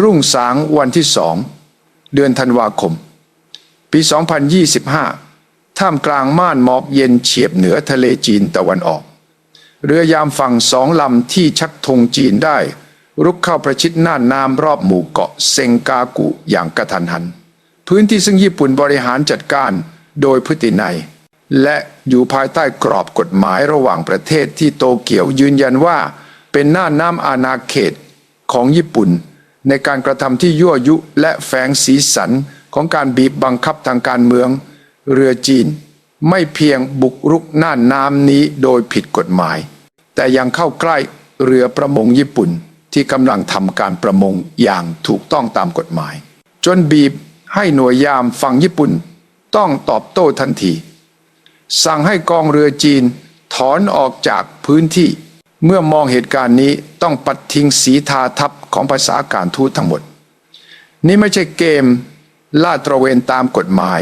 รุ่งสางวันที่สองเดือนธันวาคม ปี 2025 ท่ามกลางม่านหมอกเย็นเฉียบเหนือทะเลจีนตะวันออก เรือยามฝั่งสองลำที่ชักธงจีนได้ รุกเข้าประชิดน่านน้ำรอบหมู่เกาะเซงกากุอย่างกระทันหัน พื้นที่ซึ่งญี่ปุ่นบริหารจัดการโดยพฤตินัย และอยู่ภายใต้กรอบกฎหมายระหว่างประเทศที่โตเกียวยืนยันว่า เป็นน่านน้ำอาณาเขตของญี่ปุ่น ในการกระทำที่ยั่วยุและแฝงสีสันของการบีบบังคับทางการเมือง เรือจีน ไม่เพียงบุกรุกน่านน้ำนี้โดยผิดกฎหมาย แต่ยังเข้าใกล้เรือประมงญี่ปุ่นที่กำลังทำการประมงอย่างถูกต้องตามกฎหมาย จนบีบให้หน่วยยามฝั่งญี่ปุ่น ต้องตอบโต้ทันที สั่งให้กองเรือจีนถอนออกจากพื้นที่ เมื่อมองเหตุการณ์นี้ต้องปัดทิ้งสีทาทัพของภาษาการทูตทั้งหมด นี่ไม่ใช่เกมล่าตระเวนตามกฎหมาย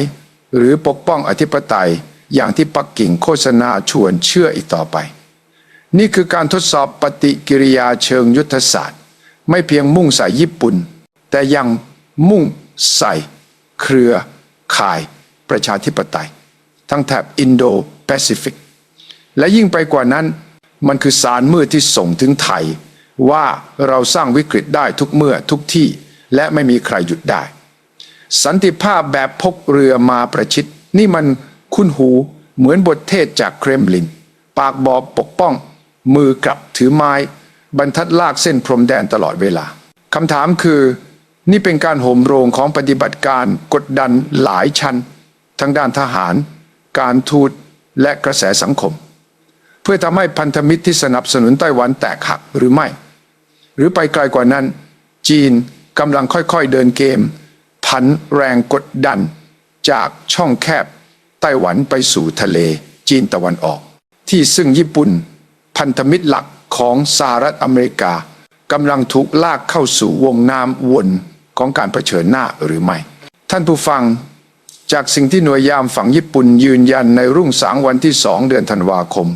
หรือปกป้องอธิปไตยอย่างที่ปักกิ่งโฆษณาชวนเชื่ออีกต่อไป นี่คือการทดสอบปฏิกิริยาเชิงยุทธศาสตร์ ไม่เพียงมุ่งใส่ญี่ปุ่น แต่ยังมุ่งใส่ เครือข่ายประชาธิปไตย ทั้งแถบอินโดแปซิฟิก และยิ่งไปกว่านั้น มันคือสารมืดที่ส่งถึงไทย ว่าเราสร้างวิกฤตได้ทุกเมื่อทุกที่ และไม่มีใครหยุดได้ สันติภาพแบบพกเรือมาประชิดนี่มันคุ้นหูเหมือนบทเทศจากเครมลิน ปากบอบปกป้อง มือกลับถือไม้ บรรทัดลากเส้นพรมแดนตลอดเวลาคำถามคือ นี่เป็นการโหมโรงของปฏิบัติการกดดันหลายชั้น ทั้งด้านทหาร การทูตและกระแสสังคม เพื่อทำให้พันธมิตรที่สนับสนุนไต้หวันแตกหักหรือไม่ หรือไปไกลกว่านั้น จีนกำลังค่อยๆเดินเกมพันแรงกดดัน จากช่องแคบ ไต้หวันไปสู่ทะเล จีนตะวันออก ที่ซึ่งญี่ปุ่น พันธมิตรหลักของสหรัฐอเมริกากำลังถูกลากเข้าสู่วงน้ำวนของการเผชิญหน้าหรือไม่ ท่านผู้ฟังจากสิ่งที่หน่วยยามฝั่งญี่ปุ่นยืนยันในรุ่งสางวันที่สองเดือนธันวาคม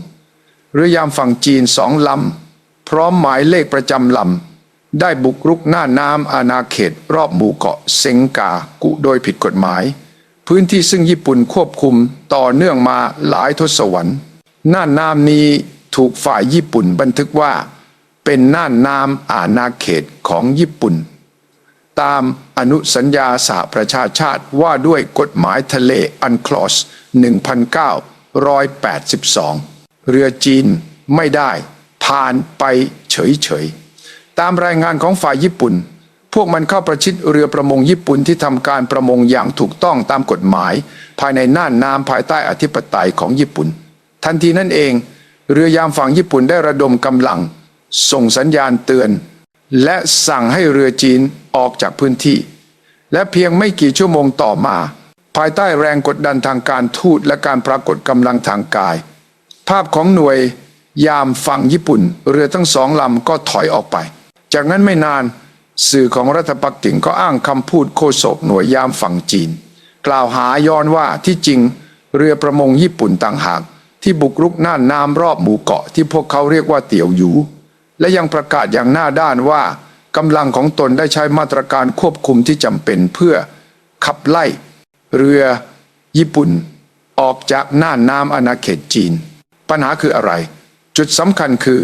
เรือยามฝั่งจีนสองลำ พร้อมหมายเลขประจำลำ ได้บุกรุกหน้าน้ำอาณาเขตรอบหมู่เกาะเซงกากุโดยผิดกฎหมาย พื้นที่ซึ่งญี่ปุ่นควบคุมต่อเนื่องมาหลายทศวรรษหน่านน้ำนี้ถูกฝ่ายญี่ปุ่นบันทึกว่า เป็นน่านน้ำอาณาเขตของญี่ปุ่น ตามอนุสัญญาสหประชาชาติว่าด้วยกฎหมายทะเลอันคลอส 1982 เรือจีนไม่ได้ ผ่านไปเฉยๆ ตามรายงานของฝ่ายญี่ปุ่น พวกมันเข้าประชิดเรือประมงญี่ปุ่นที่ทำการประมงอย่างถูกต้องตามกฎหมาย ภายในน่านน้ำภายใต้อธิปไตยของญี่ปุ่น ทันทีนั่นเอง เรือยามฝั่งญี่ปุ่นได้ระดมกำลัง ส่งสัญญาณเตือน และสั่งให้เรือจีนออกจากพื้นที่ และเพียงไม่กี่ชั่วโมงต่อมา ภายใต้แรงกดดันทางการทูตและการปรากฏกำลังทางกาย ภาพของหน่วยยามฝั่งญี่ปุ่น เรือทั้งสองลำก็ถอยออกไป จากนั้นไม่นานสื่อของรัฐปักกิ่งก็อ้างคำพูดโฆษกหน่วยยามฝั่งจีน กล่าวหาย้อนว่าที่จริงเรือประมงญี่ปุ่นต่างหาก ที่บุกรุกน่านน้ำรอบหมู่เกาะที่พวกเขาเรียกว่าเตี่ยวหยู และยังประกาศอย่างหน้าด้านว่ากำลังของตนได้ใช้มาตรการควบคุมที่จำเป็นเพื่อขับไล่ เรือญี่ปุ่น ออกจากน่านน้ำอาณาเขตจีน ปัญหาคืออะไร จุดสำคัญคือ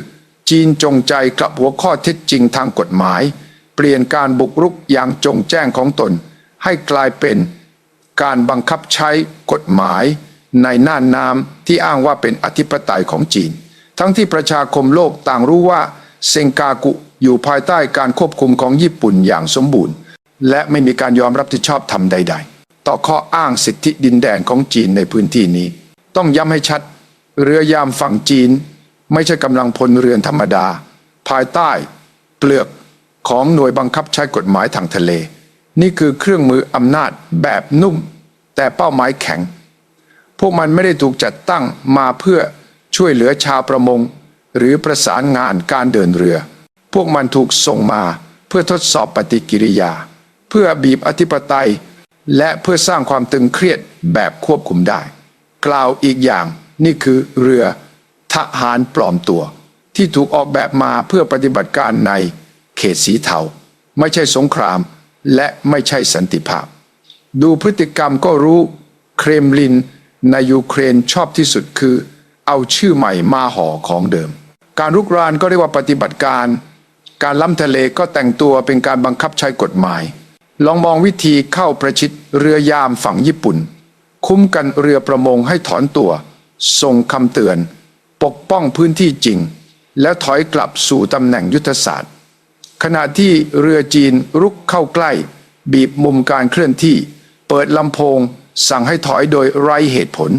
จีนจงใจกลับหัวข้อเท็จจริงทางกฎหมาย เปลี่ยนการบุกรุกอย่างจงแจ้งของตน ให้กลายเป็นการบังคับใช้กฎหมายในน่านน้ำที่อ้างว่าเป็นอธิปไตยของจีน ทั้งที่ประชาคมโลกต่างรู้ว่าเซงกากุอยู่ภายใต้การควบคุมของญี่ปุ่นอย่างสมบูรณ์ และไม่มีการยอมรับผิดชอบทำใด ๆ ต่อข้ออ้างสิทธิดินแดนของจีนในพื้นที่นี้ ต้องย้ำให้ชัด เรือยามฝั่งจีน ไม่ใช่กำลังพลเรือนธรรมดา ภายใต้ เปลือกของหน่วยบังคับใช้กฎหมายทางทะเล นี่คือเครื่องมืออำนาจแบบนุ่ม แต่เป้าหมายแข็ง พวกมันไม่ได้ถูกจัดตั้งมาเพื่อช่วยเหลือชาวประมง หรือประสานงานการเดินเรือ พวกมันถูกส่งมาเพื่อทดสอบปฏิกิริยา เพื่อบีบอธิปไตย และเพื่อสร้างความตึงเครียดแบบควบคุมได้ กล่าวอีกอย่าง นี่คือเรือทหารปลอมตัว ที่ถูกออกแบบมาเพื่อปฏิบัติการในเขตสีเทาไม่ใช่สงครามและไม่ใช่สันติภาพ ดูพฤติกรรมก็รู้เครมลินในยูเครนชอบที่สุดคือ เอาชื่อใหม่มาห่อของเดิม การรุกรานก็เรียกว่าปฏิบัติการ การล้ำทะเลก็แต่งตัวเป็นการบังคับใช้กฎหมาย ลองมองวิธีเข้าประชิดเรือยามฝั่งญี่ปุ่น คุ้มกันเรือประมงให้ถอนตัว ส่งคำเตือน ปกป้องพื้นที่จริง แล้วถอยกลับสู่ตำแหน่งยุทธศาสตร์ ขณะที่เรือจีนรุกเข้าใกล้ บีบมุมการเคลื่อนที่ เปิดลำโพง สั่งให้ถอยโดยไร้เหตุผล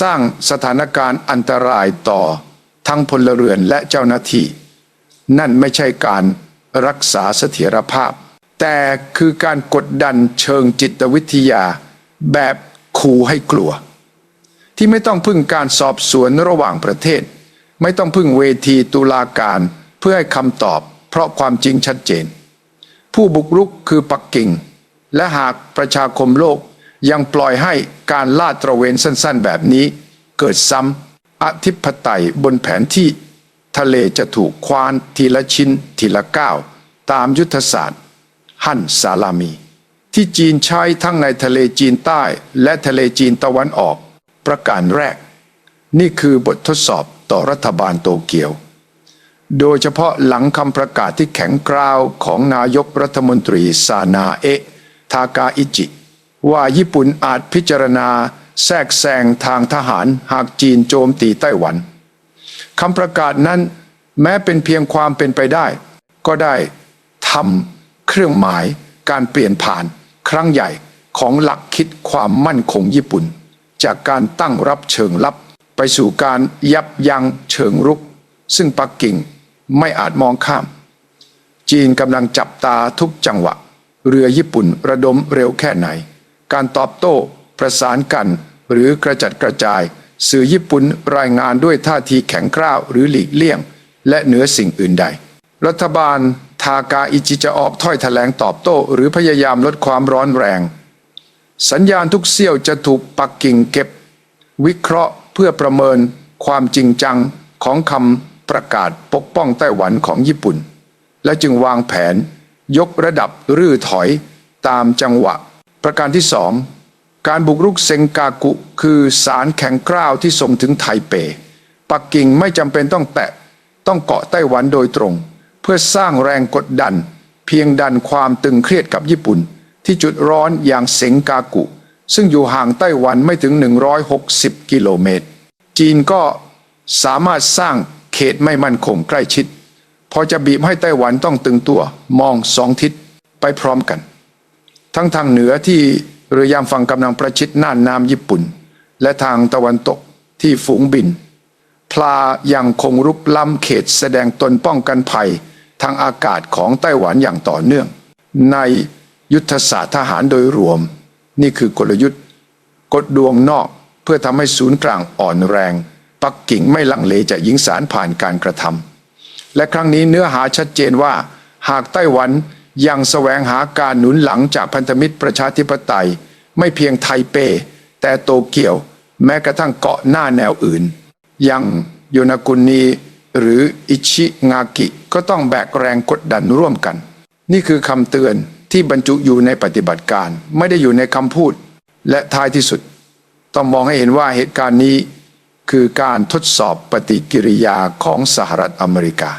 สร้างสถานการณ์อันตรายต่อ ทั้งพลเรือนและเจ้าหน้าที่ นั่นไม่ใช่การรักษาเสถียรภาพ แต่คือการกดดันเชิงจิตวิทยา แบบขู่ให้กลัว ที่ไม่ต้องพึ่งการสอบสวนระหว่างประเทศ ไม่ต้องพึ่งเวทีตุลาการเพื่อให้คำตอบ เพราะความจริงชัดเจน ผู้บุกรุกคือปักกิ่ง และหากประชาคมโลกยังปล่อยให้การลาดตระเวนสั้นๆ แบบนี้ เกิดซ้ำอธิปไตยบนแผนที่ ทะเลจะถูกควานทีละชิ้นทีละก้าวตามยุทธศาสตร์ หั่นซาลามี ที่จีนใช้ทั้งในทะเลจีนใต้และทะเลจีนตะวันออก ประการแรก นี่คือบททดสอบต่อรัฐบาลโตเกียว โดยเฉพาะหลังคำประกาศที่แข็งกร้าวของนายกรัฐมนตรีซานาเอะทากาอิจิ ว่าญี่ปุ่นอาจพิจารณาแทรกแซงทางทหารหากจีนโจมตีไต้หวันคำประกาศนั้นแม้เป็นเพียงความเป็นไปได้ ก็ได้ทำเครื่องหมายการเปลี่ยนผ่าน ครั้งใหญ่ของหลักคิดความมั่นคงญี่ปุ่น จากการตั้งรับเชิงลับ ไปสู่การยับยั้งเชิงรุก ซึ่งปักกิ่งไม่อาจมองข้าม จีนกำลังจับตาทุกจังหวะ เรือญี่ปุ่นระดมเร็วแค่ไหน การตอบโต้ประสานกัน หรือกระจัดกระจาย สื่อญี่ปุ่นรายงานด้วยท่าทีแข็งกร้าวหรือหลีกเลี่ยง และเหนือสิ่งอื่นใด รัฐบาลทากาอิจิจะออกถ้อยแถลงตอบโต้ หรือพยายามลดความร้อนแรง สัญญาณทุกเสี้ยวจะถูกปักกิ่งเก็บ วิเคราะห์เพื่อประเมินความจริงจังของคำประกาศปกป้องไต้หวันของญี่ปุ่น และจึงวางแผน ยกระดับรื้อถอยตามจังหวะ ประการที่สองการบุกรุกเซงกากุ คือสารแข็งกร้าวที่ส่งถึงไทเป ปักกิ่งไม่จำเป็นต้องแตะ ต้องเกาะไต้หวันโดยตรง เพื่อสร้างแรงกดดัน เพียงดันความตึงเครียดกับญี่ปุ่น ที่จุดร้อนอย่างเซงกากุ ซึ่งอยู่ห่างไต้หวันไม่ถึง 160 กิโลเมตร จีนก็สามารถสร้างเขตไม่มั่นคงใกล้ชิด พอจะบีบให้ไต้หวันต้องตึงตัวมองสองทิศไปพร้อมกัน ทั้งทางเหนือที่เรือยามฝั่งกำลังประชิดน่านน้ำญี่ปุ่น และทางตะวันตกที่ฝูงบิน พลายังคงรุกล้ำเขตแสดงตนป้องกันภัยทางอากาศของไต้หวันอย่างต่อเนื่อง ใน ยุทธศาสตร์ทหารโดยรวม นี่คือกลยุทธ์ กดดวงนอกเพื่อทำให้ศูนย์กลางอ่อนแรง ปักกิ่งไม่ลังเลจะยิงสารผ่านการกระทำและครั้งนี้เนื้อหาชัดเจนว่า หากไต้หวันยังแสวงหาการหนุนหลังจากพันธมิตรประชาธิปไตย ไม่เพียงไทเป แต่โตเกียว แม้กระทั่งเกาะหน้าแนวอื่นย่างโยนากุนีหรืออิชิงากิก็ต้องแบกแรงกดดันร่วมกัน นี่คือคำเตือน ที่บรรจุอยู่ในปฏิบัติการ ไม่ได้อยู่ในคำพูดและท้ายที่สุด ต้องมองให้เห็นว่าเหตุการณ์นี้คือการทดสอบปฏิกิริยาของสหรัฐอเมริกา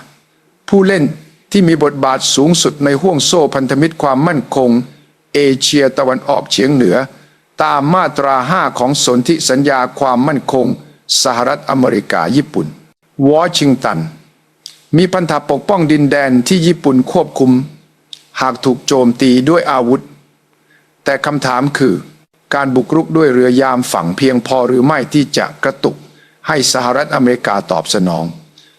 ผู้เล่นที่มีบทบาทสูงสุดในห่วงโซ่พันธมิตรความมั่นคง เอเชียตะวันออกเฉียงเหนือ ตามมาตราห้าของสนธิสัญญาความมั่นคง สหรัฐอเมริกาญี่ปุ่น วอชิงตัน มีพันธะปกป้องดินแดนที่ญี่ปุ่นควบคุม หากถูกโจมตีด้วยอาวุธ แต่คำถามคือ การบุกรุกด้วยเรือยามฝั่งเพียงพอหรือไม่ที่จะกระตุก ให้สหรัฐอเมริกาตอบสนอง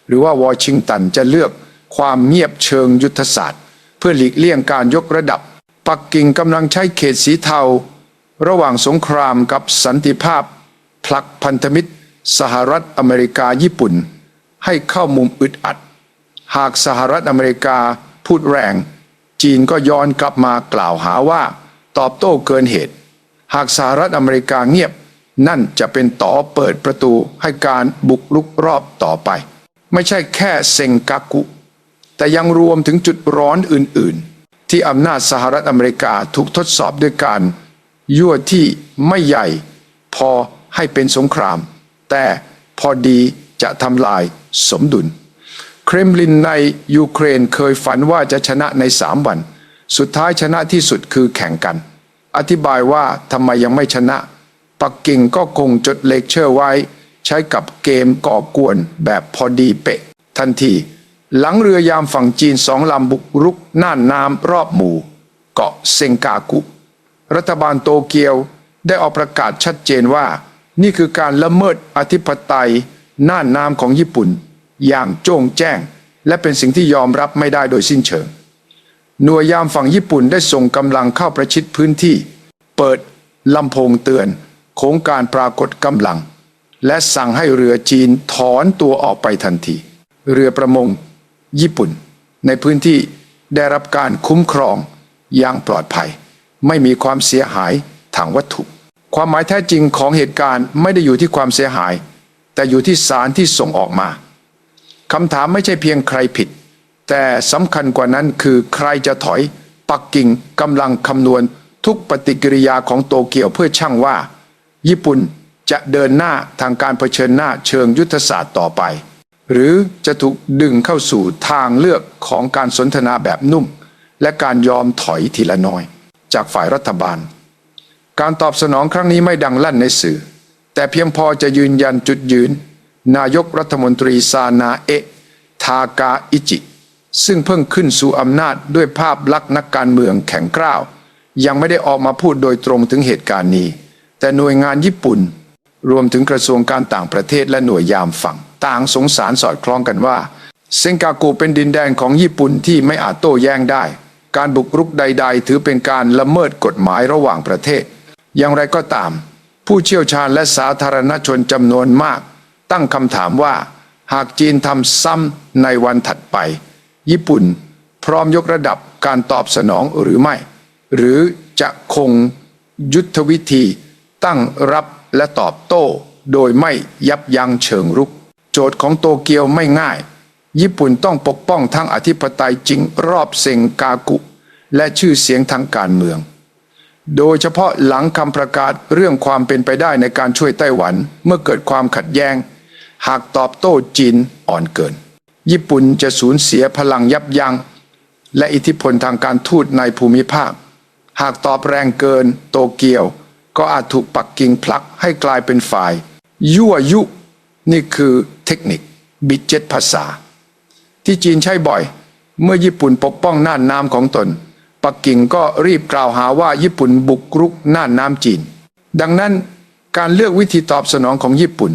หรือว่าวอชิงตันจะเลือกความเงียบเชิงยุทธศาสตร์ เพื่อหลีกเลี่ยงการยกระดับ ปักกิ่งกำลังใช้เขตสีเทา ระหว่างสงครามกับสันติภาพ ผลักพันธมิตร สหรัฐอเมริกาญี่ปุ่น ให้เข้ามุมอึดอัด หากสหรัฐอเมริกาพูดแรง จีนก็ย้อนกลับมากล่าวหาว่า ตอบโต้เกินเหตุ หากสหรัฐอเมริกาเงียบ นั่นจะเป็นต่อเปิดประตูให้การบุกลุกรอบต่อไป ไม่ใช่แค่เซงกากุ แต่ยังรวมถึงจุดร้อนอื่นๆ ที่อำนาจสหรัฐอเมริกาถูกทดสอบด้วยการ ยั่วที่ไม่ใหญ่ พอให้เป็นสงคราม แต่พอดีจะทำลายสมดุล เครมลินในยูเครนเคยฝันว่าจะชนะในสามวัน สุดท้ายชนะที่สุดคือแข่งกัน อธิบายว่าทำไมยังไม่ชนะ ปักกิ่งก็คงจดเลคเชอร์ไว้ ใช้กับเกมก่อกวนแบบพอดีเป๊ะ ทันที หลังเรือยามฝั่งจีนสองลำบุกรุกน่านน้ำรอบหมู่ เกาะเซงกากุ รัฐบาลโตเกียวได้ออกประกาศชัดเจนว่า นี่คือการละเมิดอธิปไตยน่านน้ำของญี่ปุ่น อย่างโจ่งแจ้ง และเป็นสิ่งที่ยอมรับไม่ได้โดยสิ้นเชิง หน่วยยามฝั่งญี่ปุ่นได้ส่งกำลังเข้าประชิดพื้นที่ เปิดลำโพงเตือนโค้งการปรากฏกำลัง และสั่งให้เรือจีนถอนตัวออกไปทันที เรือประมง ญี่ปุ่น ในพื้นที่ได้รับการคุ้มครองอย่างปลอดภัย ไม่มีความเสียหายทางวัตถุ ความหมายแท้จริงของเหตุการณ์ไม่ได้อยู่ที่ความเสียหาย แต่อยู่ที่สารที่ส่งออกมา คำถามไม่ใช่เพียงใครผิด แต่สำคัญกว่านั้นคือใครจะถอย ปักกิ่งกำลังคำนวณทุกปฏิกิริยาของโตเกียวเพื่อช่างว่า ญี่ปุ่นจะเดินหน้าทางการเผชิญหน้าเชิงยุทธศาสตร์ต่อไป หรือจะถูกดึงเข้าสู่ทางเลือกของการสนทนาแบบนุ่ม และการยอมถอยทีละน้อย จากฝ่ายรัฐบาล การตอบสนองครั้งนี้ไม่ดังลั่นในสื่อ แต่เพียงพอจะยืนยันจุดยืน นายกรัฐมนตรีซานาเอะทากาอิจิ ซึ่งเพิ่งขึ้นสู่อำนาจด้วยภาพลักษณ์นักการเมืองแข็งกร้าว ยังไม่ได้ออกมาพูดโดยตรงถึงเหตุการณ์นี้ แต่หน่วยงานญี่ปุ่น รวมถึงกระทรวงการต่างประเทศและหน่วยยามฝั่ง ต่างสงสารสอดคล้องกันว่า เซงกากูเป็นดินแดนของญี่ปุ่นที่ไม่อาจโต้แย้งได้ การบุกรุกใด ๆ ถือเป็นการละเมิดกฎหมายระหว่างประเทศ อย่างไรก็ตาม ผู้เชี่ยวชาญและสาธารณชนจำนวนมาก ตั้งคำถามว่า หากจีนทำซ้ำในวันถัดไป ญี่ปุ่นพร้อมยกระดับการตอบสนองหรือไม่ หรือจะคงยุทธวิธีตั้งรับและตอบโต้ โดยไม่ยับยั้งเชิงรุก โจทย์ของโตเกียวไม่ง่าย ญี่ปุ่นต้องปกป้องทั้งอธิปไตยจริงรอบเซงกากุ และชื่อเสียงทางการเมือง โดยเฉพาะหลังคำประกาศเรื่องความเป็นไปได้ในการช่วยไต้หวันเมื่อเกิดความขัดแย้ง หากตอบโต้จีนอ่อนเกิน ญี่ปุ่นจะสูญเสียพลังยับยัง้งและอิทธิพลทางการทูตในภูมิภาค หากตอบแรงเกินโตเกียว ก็อาจถูกปักกิ่งผลักให้กลายเป็นฝ่าย ยั่วยุ นี่คือเทคนิคบิดเจ็ตภาษา ที่จีนใช้บ่อย เมื่อญี่ปุ่นปกป้องน่านน้ำของตน ปักกิ่งก็รีบกล่าวหาว่าญี่ปุ่นบุกรุกน่านน้ำจีน ดังนั้นการเลือกวิธีตอบสนองของญี่ปุ่น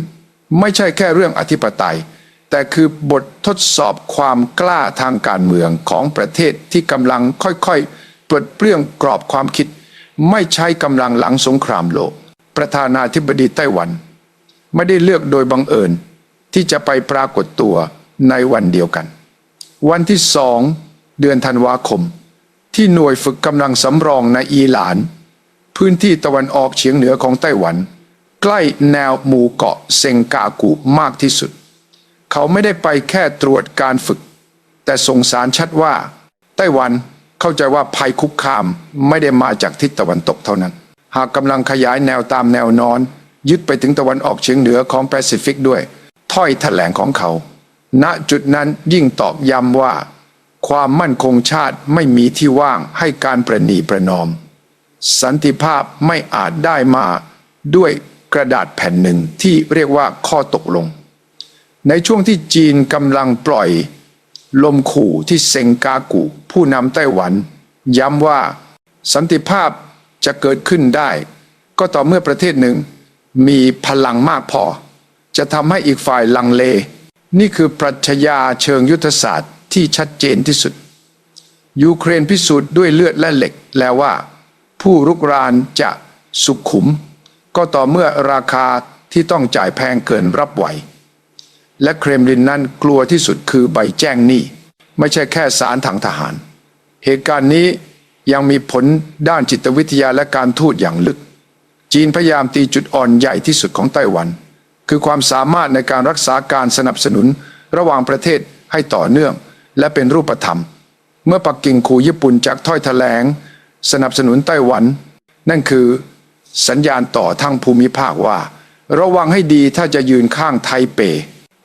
ไม่ใช่แค่เรื่องอธิปไตย แต่คือบททดสอบความกล้าทางการเมืองของประเทศที่กำลังค่อยๆ ปลดเปลื้องกรอบความคิด ไม่ใช้กำลังหลังสงครามโลก ประธานาธิบดีไต้หวัน ไม่ได้เลือกโดยบังเอิญ ที่จะไปปรากฏตัวในวันเดียวกัน วันที่สองเดือนธันวาคม ที่หน่วยฝึกกำลังสำรองในอีหลาน พื้นที่ตะวันออกเฉียงเหนือของไต้หวัน ใกล้แนวหมู่เกาะเซงกากุมากที่สุด เขาไม่ได้ไปแค่ตรวจการฝึก แต่ส่งสารชัดว่า ไต้หวันเข้าใจว่าภัยคุกคามไม่ได้มาจากทิศตะวันตกเท่านั้น หากกำลังขยายแนวตามแนวนอน ยึดไปถึงตะวันออกเฉียงเหนือของแปซิฟิกด้วย ถ้อยแถลงของเขา ณจุดนั้นยิ่งตอกย้ำว่า ความมั่นคงชาติไม่มีที่ว่างให้การประนีประนอม สันติภาพไม่อาจได้มาด้วย กระดาษแผ่นหนึ่งที่เรียกว่าข้อตกลง ในช่วงที่จีนกำลังปล่อย ลมขู่ที่เซงกากุ ผู้นำไต้หวัน ย้ำว่าสันติภาพจะเกิดขึ้นได้ ก็ต่อเมื่อประเทศหนึ่งมีพลังมากพอ จะทำให้อีกฝ่ายลังเล นี่คือปรัชญาเชิงยุทธศาสตร์ที่ชัดเจนที่สุด ยูเครนพิสูจน์ด้วยเลือดและเหล็กแล้วว่า ผู้รุกรานจะสุขุม ก็ต่อเมื่อราคาที่ต้องจ่ายแพงเกินรับไหว และเครมลินนั้นกลัวที่สุดคือใบแจ้งหนี้ ไม่ใช่แค่สารทางทหาร เหตุการณ์นี้ยังมีผลด้านจิตวิทยาและการทูตอย่างลึก จีนพยายามตีจุดอ่อนใหญ่ที่สุดของไต้หวัน คือความสามารถในการรักษาการสนับสนุนระหว่างประเทศให้ต่อเนื่อง และเป็นรูปธรรม เมื่อปักกิ่งขู่ญี่ปุ่นจากถ้อยแถลง สนับสนุนไต้หวัน นั่นคือ สัญญาณต่อทั้งภูมิภาคว่า ระวังให้ดีถ้าจะยืนข้างไทเป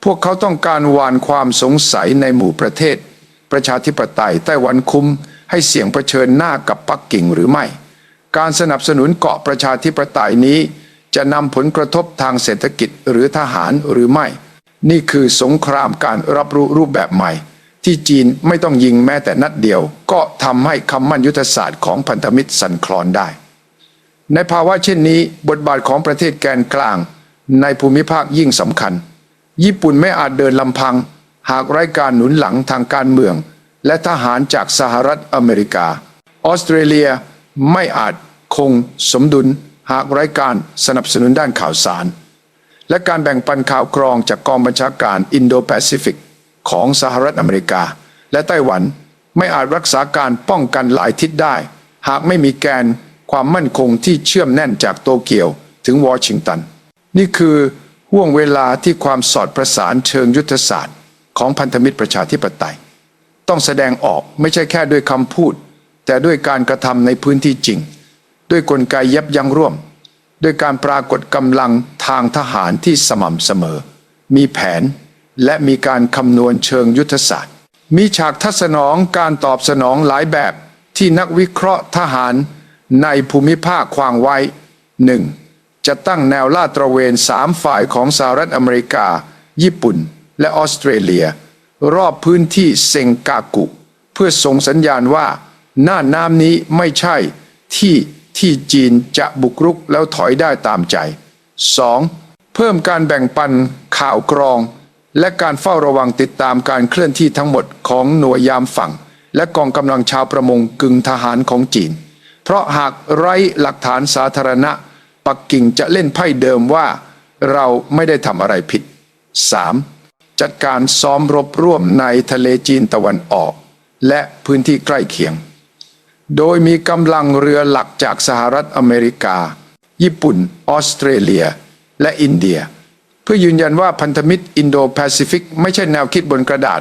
พวกเขาต้องการวานความสงสัยในหมู่ประเทศ ประชาธิปไตยไต้หวันคุมให้เสี่ยงเผชิญหน้ากับปักกิ่งหรือไม่ การสนับสนุนเกาะประชาธิปไตยนี้จะนำผลกระทบทางเศรษฐกิจหรือทหารหรือไม่ นี่คือสงครามการรับรู้รูปแบบใหม่ ที่จีนไม่ต้องยิงแม้แต่นัดเดียว ก็ทำให้คำมั่นยุทธศาสตร์ของพันธมิตรสั่นคลอนได้ ในภาวะเช่นนี้บทบาทของประเทศแกนกลาง ในภูมิภาคยิ่งสำคัญ ญี่ปุ่นไม่อาจเดินลำพัง หากไร้การหนุนหลังทางการเมือง และทหารจากสหรัฐอเมริกา ออสเตรเลียไม่อาจคงสมดุลหากไร้การสนับสนุนด้านข่าวสาร และการแบ่งปันข่าวกรองจากกองบัญชาการอินโดแปซิฟิกของสหรัฐอเมริกา และไต้หวันไม่อาจรักษาการป้องกันหลายทิศได้ หากไม่มีแกน ความมั่นคงที่เชื่อมแน่นจากโตเกียวถึงวอชิงตัน นี่คือห่วงเวลาที่ความสอดประสานเชิงยุทธศาสตร์ ของพันธมิตรประชาธิปไตย ต้องแสดงออกไม่ใช่แค่ด้วยคำพูด แต่ด้วยการกระทำในพื้นที่จริง ด้วยกลไกยับยั้งร่วม ด้วยการปรากฏกำลังทางทหารที่สม่ำเสมอ มีแผนและมีการคำนวณเชิงยุทธศาสตร์ มีฉากทัศนองการตอบสนองหลายแบบที่นักวิเคราะห์ทหาร ในภูมิภาคควางไว้หนึ่งจะตั้งแนวลาดตระเวนสามฝ่ายของสหรัฐอเมริกา ญี่ปุ่น และออสเตรเลีย รอบพื้นที่เซงกากุ เพื่อส่งสัญญาณว่าหน้าน้ำนี้ไม่ใช่ที่ที่จีนจะบุกรุกแล้วถอยได้ตามใจ 2. เพิ่มการแบ่งปันข่าวกรอง และการเฝ้าระวังติดตามการเคลื่อนที่ทั้งหมดของหน่วยยามฝั่ง และกองกำลังชาวประมงกึ่งทหารของจีน เพราะหากไร้หลักฐานสาธารณะ ปักกิ่งจะเล่นไพ่เดิมว่า เราไม่ได้ทำอะไรผิด 3. จัดการซ้อมรบร่วมในทะเลจีนตะวันออก และพื้นที่ใกล้เคียง โดยมีกำลังเรือหลักจากสหรัฐอเมริกา ญี่ปุ่น ออสเตรเลีย และอินเดีย เพื่อยืนยันว่าพันธมิตรอินโดแปซิฟิกไม่ใช่แนวคิดบนกระดาษ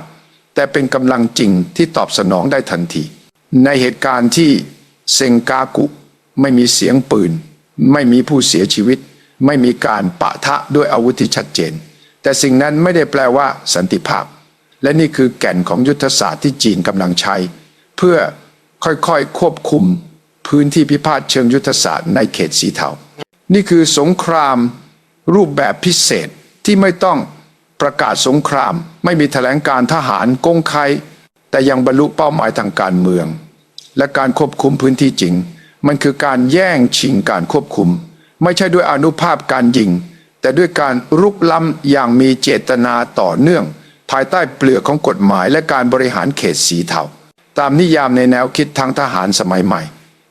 แต่เป็นกำลังจริงที่ตอบสนองได้ทันที ในเหตุการณ์ที่ เซงกากุ ไม่มีเสียงปืน ไม่มีผู้เสียชีวิต ไม่มีการปะทะด้วยอาวุธที่ชัดเจน แต่สิ่งนั้นไม่ได้แปลว่าสันติภาพ และนี่คือแก่นของยุทธศาสตร์ที่จีนกำลังใช้ เพื่อค่อยๆควบคุม พื้นที่พิพาทเชิงยุทธศาสตร์ในเขตสีเทา นี่คือสงครามรูปแบบพิเศษที่ไม่ต้องประกาศสงคราม ไม่มีแถลงการทหารกงไคแต่ยังบรรลุเป้าหมายทางการเมือง และการควบคุมพื้นที่จริง มันคือการแย่งชิงการควบคุม ไม่ใช่ด้วยอนุภาพการยิง แต่ด้วยการรุกล้ำอย่างมีเจตนาต่อเนื่อง ภายใต้เปลือกของกฎหมายและการบริหารเขตสีเทาตามนิยามในแนวคิดทางทหารสมัยใหม่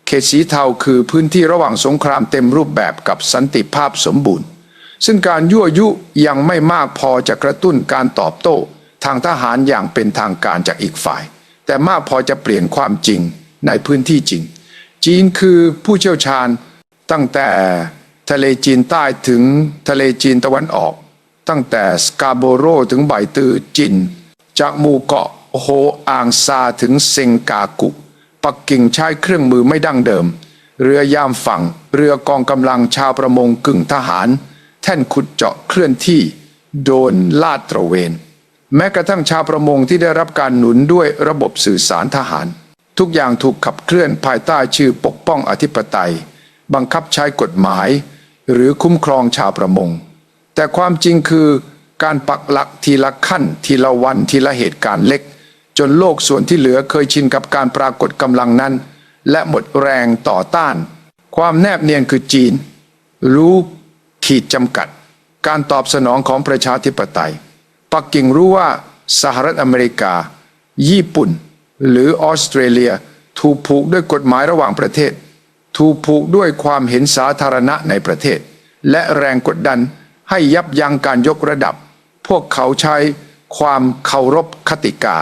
เขตสีเทาคือพื้นที่ระหว่างสงครามเต็มรูปแบบกับสันติภาพสมบูรณ์ ซึ่งการยั่วยุยังไม่มากพอจะกระตุ้นการตอบโต้ ทางทหารอย่างเป็นทางการจากอีกฝ่าย แต่มากพอจะเปลี่ยนความจริง ในพื้นที่จริง จีนคือผู้เชี่ยวชาญตั้งแต่ทะเลจีนใต้ถึงทะเลจีนตะวันออก ตั้งแต่สกาโบโรถึงไบตือจิน จากหมู่เกาะโฮอ่างซาถึงเซงกากุ ปักกิ่งใช้เครื่องมือไม่ดั้งเดิม เรือยามฝั่ง เรือกองกำลังชาวประมงกึ่งทหาร แท่นขุดเจาะเคลื่อนที่ โดนลาดตระเวน แม้กระทั่งชาวประมงที่ได้รับการหนุนด้วยระบบสื่อสารทหาร ทุกอย่างถูกขับเคลื่อนภายใต้ชื่อปกป้องอธิปไตย บังคับใช้กฎหมาย หรือคุ้มครองชาวประมง แต่ความจริงคือการปักหลักทีละขั้น ทีละวันทีละเหตุการณ์เล็ก จนโลกส่วนที่เหลือเคยชินกับการปรากฏกำลังนั้น และหมดแรงต่อต้าน ความแนบเนียนคือจีน รู้ขีดจำกัด การตอบสนองของประชาธิปไตย ปักกิ่งรู้ว่าสหรัฐอเมริกา ญี่ปุ่น หรือออสเตรเลีย ถูกผูกด้วยกฎหมายระหว่างประเทศ ถูกผูกด้วยความเห็นสาธารณะในประเทศ และแรงกดดันให้ยับยั้งการยกระดับ พวกเขาใช้ความเคารพคติกา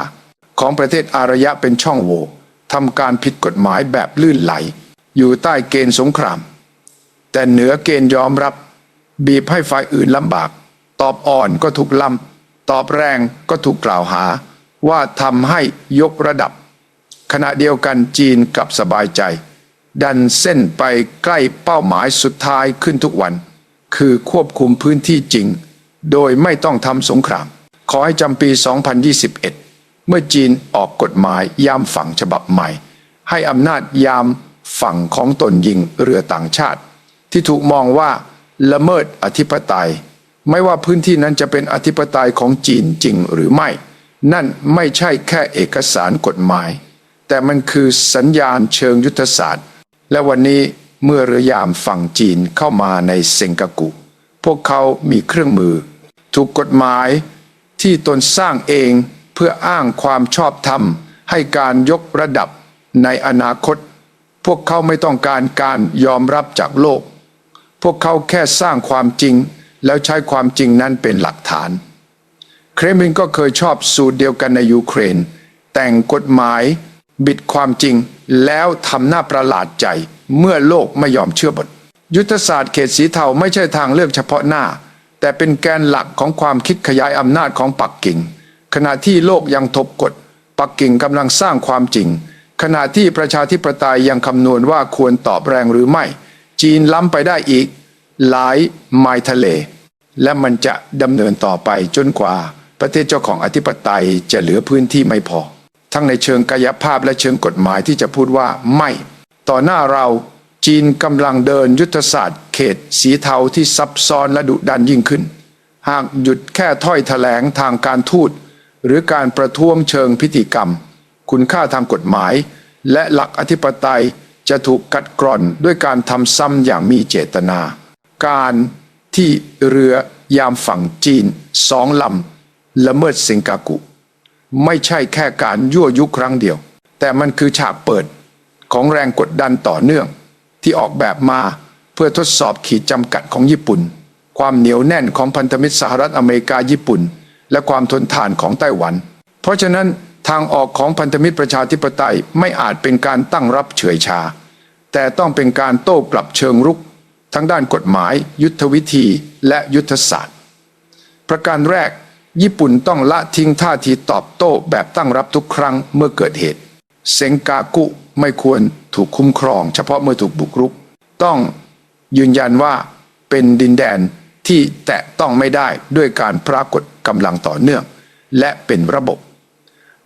ของประเทศอารยะเป็นช่องโหว่ทำการผิดกฎหมายแบบลื่นไหล อยู่ใต้เกณฑ์สงคราม แต่เหนือเกณฑ์ยอมรับ บีบให้ฝ่ายอื่นลำบาก ตอบอ่อนก็ถูกลำตอบแรงก็ถูกกล่าวหา ว่าทำให้ยกระดับ ขณะเดียวกันจีนกลับสบายใจ ดันเส้นไปใกล้เป้าหมายสุดท้ายขึ้นทุกวัน คือควบคุมพื้นที่จริง โดยไม่ต้องทำสงคราม ขอให้จำปี 2021 เมื่อจีนออกกฎหมายยามฝั่งฉบับใหม่ ให้อำนาจยามฝั่งของตนยิงเรือต่างชาติ ที่ถูกมองว่าละเมิดอธิปไตย ไม่ว่าพื้นที่นั้นจะเป็นอธิปไตยของจีนจริงหรือไม่ นั่นไม่ใช่แค่เอกสารกฎหมาย แต่มันคือสัญญาณเชิงยุทธศาสตร์ และวันนี้เมื่อเรือยามฝั่งจีนเข้ามาในเซงกากุ พวกเขามีเครื่องมือ ถูกกฎหมายที่ตนสร้างเองเพื่ออ้างความชอบธรรม ให้การยกระดับในอนาคต พวกเขาไม่ต้องการการยอมรับจากโลก พวกเขาแค่สร้างความจริง แล้วใช้ความจริงนั้นเป็นหลักฐาน เครมลินก็เคยชอบสูตรเดียวกันในยูเครน แต่งกฎหมาย บิดความจริง แล้วทำหน้าประหลาดใจ เมื่อโลกไม่ยอมเชื่อบท ยุทธศาสตร์เขตสีเทาไม่ใช่ทางเลือกเฉพาะหน้า แต่เป็นแกนหลักของความคิดขยายอำนาจของปักกิ่ง ขณะที่โลกยังทบกฎปักกิ่งกำลังสร้างความจริง ขณะที่ประชาธิปไตยยังคำนวณว่าควรตอบแรงหรือไม่ จีนล้ำไปได้อีก หลายไมล์ทะเล และมันจะดำเนินต่อไปจนกว่า ประเทศเจ้าของอธิปไตยจะเหลือพื้นที่ไม่พอ ทั้งในเชิงกายภาพและเชิงกฎหมายที่จะพูดว่าไม่ ต่อหน้าเราจีนกำลังเดินยุทธศาสตร์ เขตสีเทาที่ซับซ้อนและดุดันยิ่งขึ้น หากหยุดแค่ถ้อยแถลงทางการทูต หรือการประท้วงเชิงพิธีกรรม คุณค่าทางกฎหมาย และหลักอธิปไตยจะถูกกัดกร่อนด้วยการทำซ้ำอย่างมีเจตนา การที่เรือยามฝั่งจีนสองลำ ละเมิดสิงกากุ ไม่ใช่แค่การยั่วยุครั้งเดียว แต่มันคือฉากเปิดของแรงกดดันต่อเนื่อง ที่ออกแบบมาเพื่อทดสอบขีดจำกัดของญี่ปุ่น ความเหนียวแน่นของพันธมิตรสหรัฐอเมริกาญี่ปุ่น และความทนทานของไต้หวัน เพราะฉะนั้นทางออกของพันธมิตรประชาธิปไตยไม่อาจเป็นการตั้งรับเฉยชา แต่ต้องเป็นการโต้กลับเชิงรุก ทั้งด้านกฎหมาย ยุทธวิธีและยุทธศาสตร์ ประการแรก ญี่ปุ่นต้องละทิ้งท่าทีตอบโต้แบบตั้งรับทุกครั้งเมื่อเกิดเหตุ เซงกากุไม่ควรถูกคุ้มครอง เฉพาะเมื่อถูกบุกรุก ต้องยืนยันว่าเป็นดินแดนที่แตะต้องไม่ได้ด้วยการปรากฏกำลังต่อเนื่อง และเป็นระบบ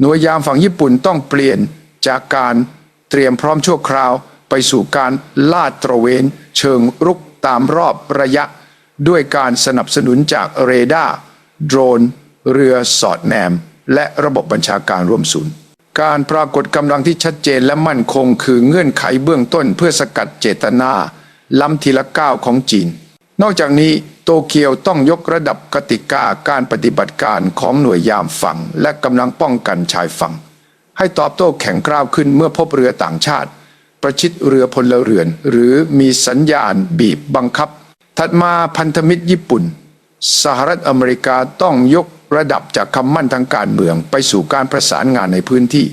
หน่วยยามฝั่งญี่ปุ่นต้องเปลี่ยนจากการเตรียมพร้อมชั่วคราวไปสู่การลาดตระเวน เชิงรุกตามรอบระยะ ด้วยการสนับสนุนจากเรดาร์ โดรน เรือสอดแนม และระบบบัญชาการร่วมศูนย์ การปรากฏกำลังที่ชัดเจนและมั่นคงคือเงื่อนไขเบื้องต้นเพื่อสกัดเจตนาล้ำทีละก้าวของจีน นอกจากนี้โตเกียวต้องยกระดับกติกาการปฏิบัติการของหน่วยยามฝั่ง และกำลังป้องกันชายฝั่ง ให้ตอบโต้แข็งกร้าวขึ้นเมื่อพบเรือต่างชาติ ประชิดเรือพลเรือน หรือมีสัญญาณบีบบังคับ ถัดมาพันธมิตรญี่ปุ่น สหรัฐอเมริกาต้องยกระดับจากคำมั่นทางการเมืองไปสู่การประสานงานในพื้นที่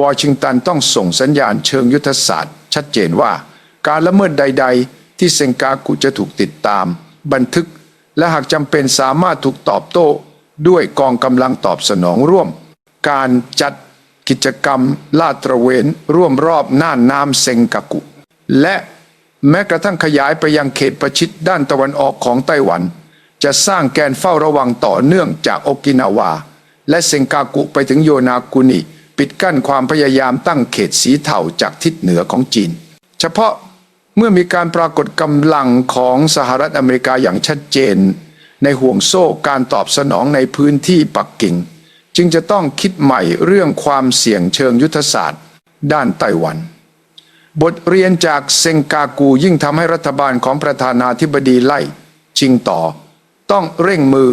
วอชิงตันต้องส่งสัญญาณเชิงยุทธศาสตร์ ชัดเจนว่า การละเมิดใด ๆ ที่เซงกากุจะถูกติดตาม บันทึก และหากจำเป็นสามารถถูกตอบโต้ ด้วยกองกำลังตอบสนองร่วม การจัดกิจกรรมลาดตระเวน ร่วมรอบน่านน้ำเซงกากุ และแม้กระทั่งขยายไปยังเขตประชิดด้านตะวันออกของไต้หวัน จะสร้างแกนเฝ้าระวังต่อเนื่องจากโอกินาวา และเซงกากุไปถึงโยนากุนิ ปิดกั้นความพยายามตั้งเขตสีเทาจากทิศเหนือของจีน เฉพาะเมื่อมีการปรากฏกำลังของสหรัฐอเมริกาอย่างชัดเจน ในห่วงโซ่การตอบสนองในพื้นที่ปักกิ่ง จึงจะต้องคิดใหม่เรื่องความเสี่ยงเชิงยุทธศาสตร์ ด้านไต้หวัน บทเรียนจากเซงกากูยิ่งทำให้รัฐบาลของประธานาธิบดีไล่ ชิงต่อ ต้องเร่งมือ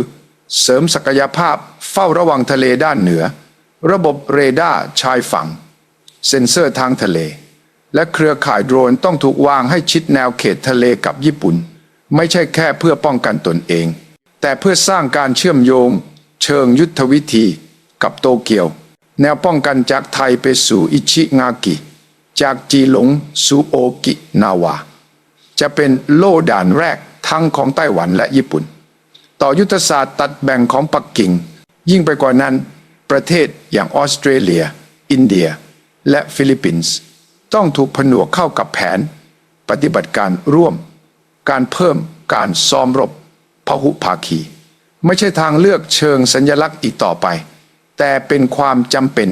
เสริมศักยภาพเฝ้าระวังทะเลด้านเหนือ ระบบเรดาร์ชายฝั่ง เซ็นเซอร์ทางทะเล และเครือข่ายโดรนต้องถูกวางให้ชิดแนวเขตทะเลกับญี่ปุ่น ไม่ใช่แค่เพื่อป้องกันตนเอง แต่เพื่อสร้างการเชื่อมโยง เชิงยุทธวิธี กับโตเกียว แนวป้องกันจากไทยไปสู่อิชิงากิ จากจีหลงสู่โอกินาวาจะเป็นโล่ด่านแรกทั้งของไต้หวันและญี่ปุ่น ต่อยุทธศาสตร์ตัดแบ่งของปักกิ่ง ยิ่งไปกว่านั้น ประเทศอย่างออสเตรเลีย อินเดีย และฟิลิปปินส์ต้องถูกผนวกเข้ากับแผน ปฏิบัติการร่วม การเพิ่มการซ้อมรบพหุภาคี ไม่ใช่ทางเลือกเชิงสัญลักษณ์อีกต่อไป แต่เป็นความจำเป็น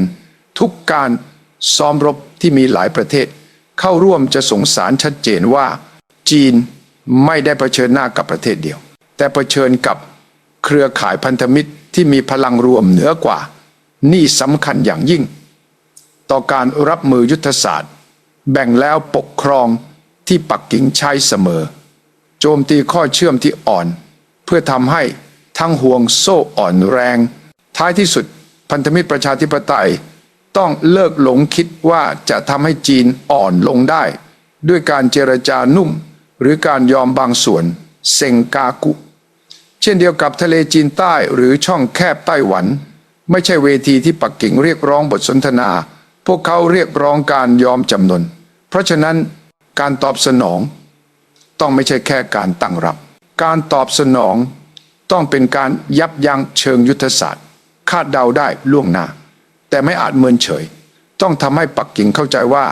ทุกการซ้อมรบที่มีหลายประเทศ เข้าร่วมจะส่งสารชัดเจนว่า จีนไม่ได้เผชิญหน้ากับประเทศเดียว แต่เผชิญกับเครือข่ายพันธมิตรที่มีพลังรวมเหนือกว่า นี่สำคัญอย่างยิ่ง ต่อการรับมือยุทธศาสตร์ แบ่งแล้วปกครองที่ปักกิ่งใช้เสมอ โจมตีข้อเชื่อมที่อ่อน เพื่อทำให้ทั้งห่วงโซ่อ่อนแรง ท้ายที่สุดพันธมิตรประชาธิปไตย ต้องเลิกหลงคิดว่าจะทำให้จีนอ่อนลงได้ ด้วยการเจรจานุ่ม หรือการยอมบางส่วนเซงกากุ เช่นเดียวกับทะเลจีนใต้หรือช่องแคบไต้หวัน ไม่ใช่เวทีที่ปักกิ่งเรียกร้องบทสนทนา พวกเขาเรียกร้องการยอมจำนน เพราะฉะนั้นการตอบสนอง ต้องไม่ใช่แค่การตั้งรับ การตอบสนองต้องเป็นการยับยั้งเชิงยุทธศาสตร์ คาดเดาได้ล่วงหน้า แต่ไม่อาจเมินเฉย ต้องทำให้ปักกิ่งเข้าใจว่า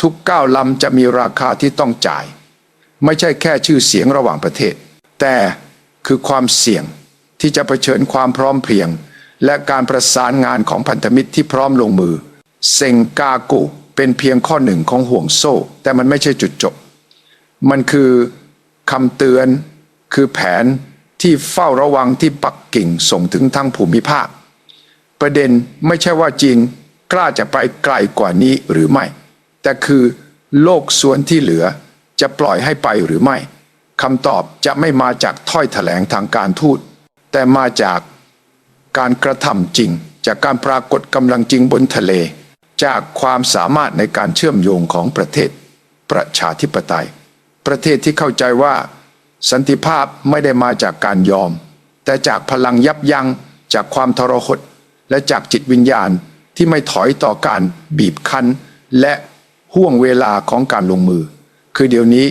ทุกก้าวลำจะมีราคาที่ต้องจ่าย ไม่ใช่แค่ชื่อเสียงระหว่างประเทศ แต่ คือความเสี่ยงที่จะเผชิญความพร้อมเพรียง และการประสานงานของพันธมิตรที่พร้อมลงมือ เซงกากุ เป็นเพียงข้อหนึ่งของห่วงโซ่ แต่มันไม่ใช่จุดจบ มันคือคำเตือน คือแผนที่เฝ้าระวังที่ปักกิ่งส่งถึงทั้งภูมิภาค ประเด็นไม่ใช่ว่าจีนกล้าจะไปไกลกว่านี้หรือไม่ แต่คือโลกส่วนที่เหลือจะปล่อยให้ไปหรือไม่ คำตอบจะไม่มาจากถ้อยแถลงทางการทูต แต่มาจากการกระทำจริง จากการปรากฏกำลังจริงบนทะเล จากความสามารถในการเชื่อมโยงของประเทศ ประชาธิปไตย ประเทศที่เข้าใจว่า สันติภาพไม่ได้มาจากการยอม แต่จากพลังยับยัง้งจากความทรหดและจากจิตวิญญาณที่ไม่ถอยต่อการบีบคั้น และห่วงเวลาของการลงมือ คือเดี๋ยวนี้